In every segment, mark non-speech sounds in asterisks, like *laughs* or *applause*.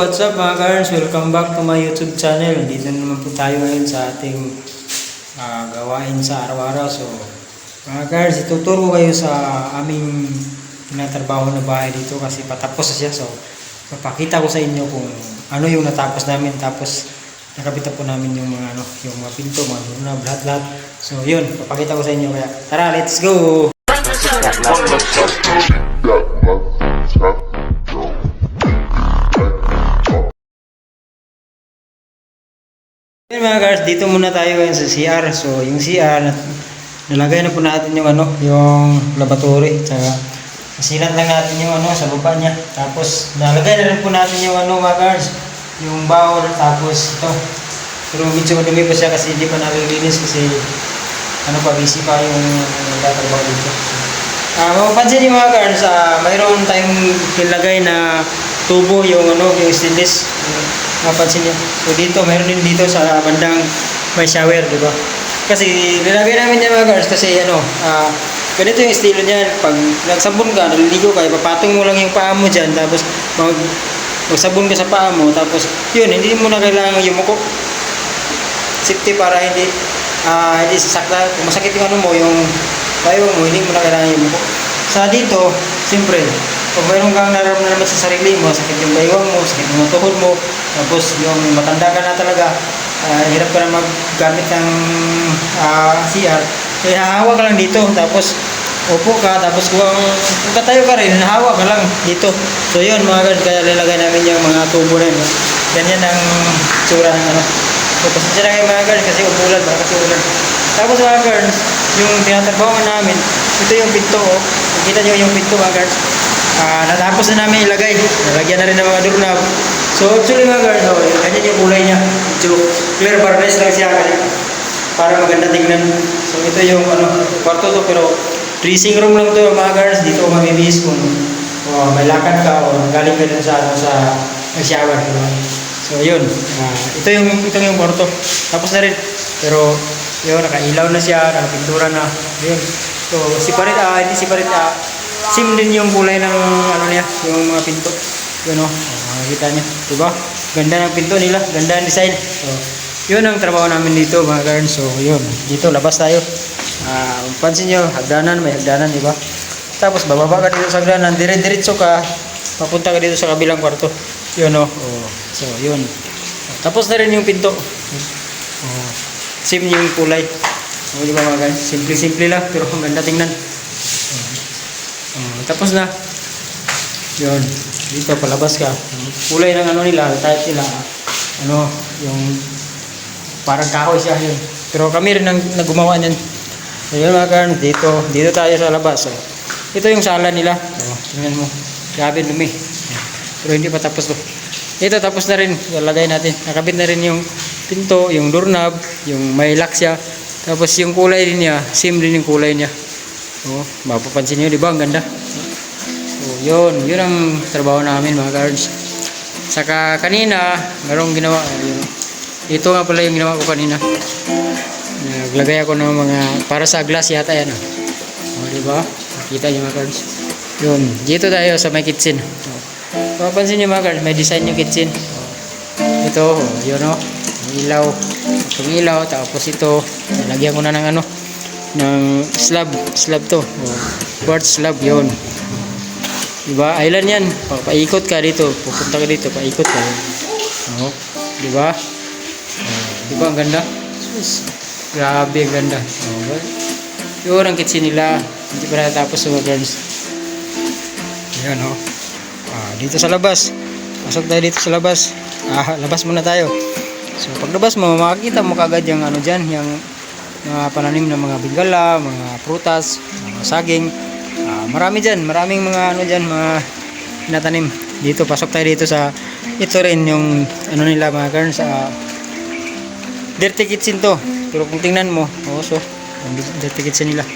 what's up mga guys? Welcome back to my YouTube channel. Dito na naman po tayo ngayon sa ating ah, gawain sa araw-araw. So, mga guys, ituturo kayo sa aming tinatrabaho na bahay dito kasi patapos na siya. So, papakita ko sa inyo kung ano yung natapos namin. Tapos, nakabita po namin yung mga ano, yung mga pinto, mga doorknob, lahat-lahat. So, yun, papakita ko sa inyo. Kaya, tara, let's go! Ngayon mga guys, dito muna tayo ngayon sa CR. So, yung CR, na- nalagay na po natin yung ano, yung laboratory. Tsaka, nasilat lang natin yung ano, sa baba niya. Tapos, nalagay na rin po natin yung ano mga guys, yung bowl. Tapos, ito. Pero medyo madumi pa siya kasi hindi pa nalilinis kasi ano pa, busy pa yung nagtatrabaho dito. Ah, mapapansin niyo mga guys, ah, mayroon tayong nilagay na tubo yung ano, yung stainless. Mapansin niyo. So dito, mayroon din dito sa bandang may shower, di ba? Kasi nilagay namin yan mga guys kasi ano, ah, ganito yung estilo niyan. Pag nagsabon ka, naliligo ka, ipapatong mo lang yung paa mo dyan, tapos mag, magsabon ka sa paa mo, tapos yun, hindi mo na kailangan yumuko. Safety para hindi ah hindi sasakta. Kung masakit yung ano mo, yung bayo mo, hindi mo na kailangan yumuko. Sa dito, siyempre, pag mayroon kang nararamdaman sa sarili mo, sakit yung baywang mo, sakit yung tuhod mo, tapos yung matanda ka na talaga, ah, hirap ka na maggamit ng ah, CR, eh hahawa ka lang dito, tapos upo ka, tapos kung, katayo ka rin, hahawa ka lang dito. So yun mga guys, kaya nilagay namin yung mga tubo na yun. Ganyan ang tsura ng ano. So pasensya na kayo mga guys, kasi umulan, baka kasi ulan. Tapos mga guys, yung tinatrabaho namin, ito yung pinto, oh. Nakita nyo yung pinto mga guys. Ah, natapos na namin ilagay. Nalagyan na rin ng mga doorknob. So actually mga guys, oh, ganyan yung kulay niya. Medyo clear varnish lang siya para maganda tingnan. So ito yung ano, kwarto to pero dressing room lang to mga guys. Dito ko mamibihis kung oh, may lakad ka o galing ka dun sa ano, sa shower. Diba? So yun, Ah, ito yung ito yung kwarto. Tapos na rin. Pero yun, nakailaw na siya, nakapintura na. Yun. So, separate, ah, hindi separate, ah, sim din yung kulay ng ano niya, yung mga pinto. Yun o, oh, makikita niyo. Diba? Ganda ng pinto nila, ganda ng design. So, yun ang trabaho namin dito mga guards. So, yun. Dito, labas tayo. Ah, kung pansin nyo, hagdanan, may hagdanan, di ba? Tapos, bababa ka dito sa hagdanan, dire-diretso ka, papunta ka dito sa kabilang kwarto. Yun o. Oh. So, yun. Tapos na rin yung pinto. Oh. Same yung kulay. O, di ba mga guys? Simple-simple lang, *laughs* pero ang ganda tingnan. Oh, tapos na. Yun. Dito, palabas ka. Kulay ng ano nila, type nila. Ano, yung parang kahoy siya yun. Pero kami rin ang naggumawa niyan. So, yun mga guys, dito, dito tayo sa labas. So, ito yung sala nila. So, tingnan mo. Grabe dumi. Pero hindi pa tapos to. Ito tapos na rin. Lalagay natin. Nakabit na rin yung pinto, yung doorknob, yung may lock siya. Tapos yung kulay din niya, same din yung kulay niya. Oh, mapapansin niyo, di ba? Ang ganda. So, yun. Yun ang trabaho namin mga guards. Saka kanina, merong ginawa. Yun. Ito nga pala yung ginawa ko kanina. Naglagay ako ng mga, para sa glass yata yan. Oh, oh di ba? Nakita niyo mga guards. Yun. Dito tayo sa may kitchen. Oh. Mapapansin niyo mga guards, may design yung kitchen. Oh. Ito, oh, yun o. Oh. Ilaw. Itong ilaw. Tapos ito, lagyan ko na ng ano, ng slab. Slab to. Oh. Quartz slab, yun. Diba? Island yan. Pa paikot ka dito. Pupunta ka dito. Paikot ka. Oh. Diba? Oh. Diba? Ang ganda. Grabe ang ganda. Oh. well, Yun ang kitchen nila. Hindi pa natapos mga girls. Yan oh. Ah, dito sa labas. Pasok tayo dito sa labas. Ah, labas muna tayo. So paglabas mo, makikita mo kagad yung ano dyan, yung mga pananim ng mga bingala, mga prutas, mga saging. Marami dyan, maraming mga ano dyan, mga natanim. Dito, pasok tayo dito sa, ito rin yung ano nila mga girls, sa dirty kitchen to. Pero kung tingnan mo, oh, so, dirty kitchen nila.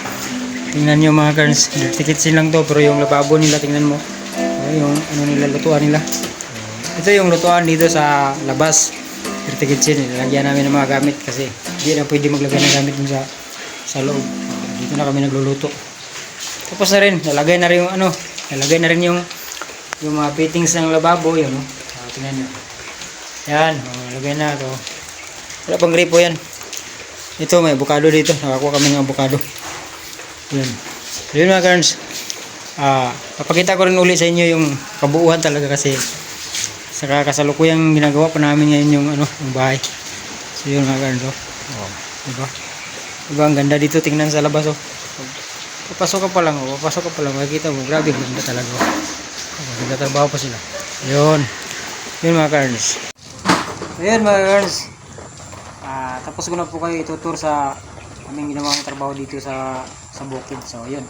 Tingnan nyo mga girls, dirty kitchen lang to, pero yung lababo nila, tingnan mo. Oh, yung ano nila, lutuan nila. Ito yung lutuan dito sa labas. Dirty kitchen, nilagyan namin ng mga gamit kasi hindi na pwede maglagay ng gamit dun sa sa loob. Dito na kami nagluluto. Tapos na rin, nalagay na rin yung ano, nalagay na rin yung yung mga fittings ng lababo, yun, no? tingnan nyo. Yan, oh, lagay na to. Wala pang gripo yan. Ito, may avocado dito. Nakakuha kami ng avocado. So, yun mga karns. Ah, papakita ko rin uli sa inyo yung kabuuan talaga kasi sa kasalukuyang ginagawa pa namin ngayon yung ano, yung bahay. So yun mga karns. Oh. Oh, diba? Diba ang ganda dito tingnan sa labas oh. Papasok ka pa lang oh, papasok ka pa lang makikita mo, grabe ganda talaga oh. Nagtatrabaho pa sila. Yun. Yun mga karns. Ayun mga karns. Ah, tapos ko na po kayo itutur sa aming ginawang trabaho dito sa sa bukid. So, yun.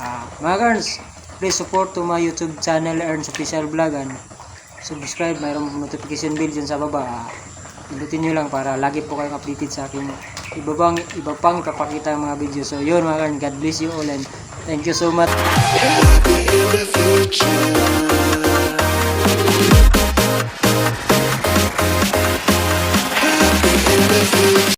Ah, mga karns, please support to my YouTube channel Ernst Official Vlog and subscribe. Mayroong notification bell dyan sa baba. Ah, Pindutin nyo lang para lagi po kayong updated sa aking iba pang, iba pang ipapakita mga video. So, yun mga karns, God bless you all and thank you so much.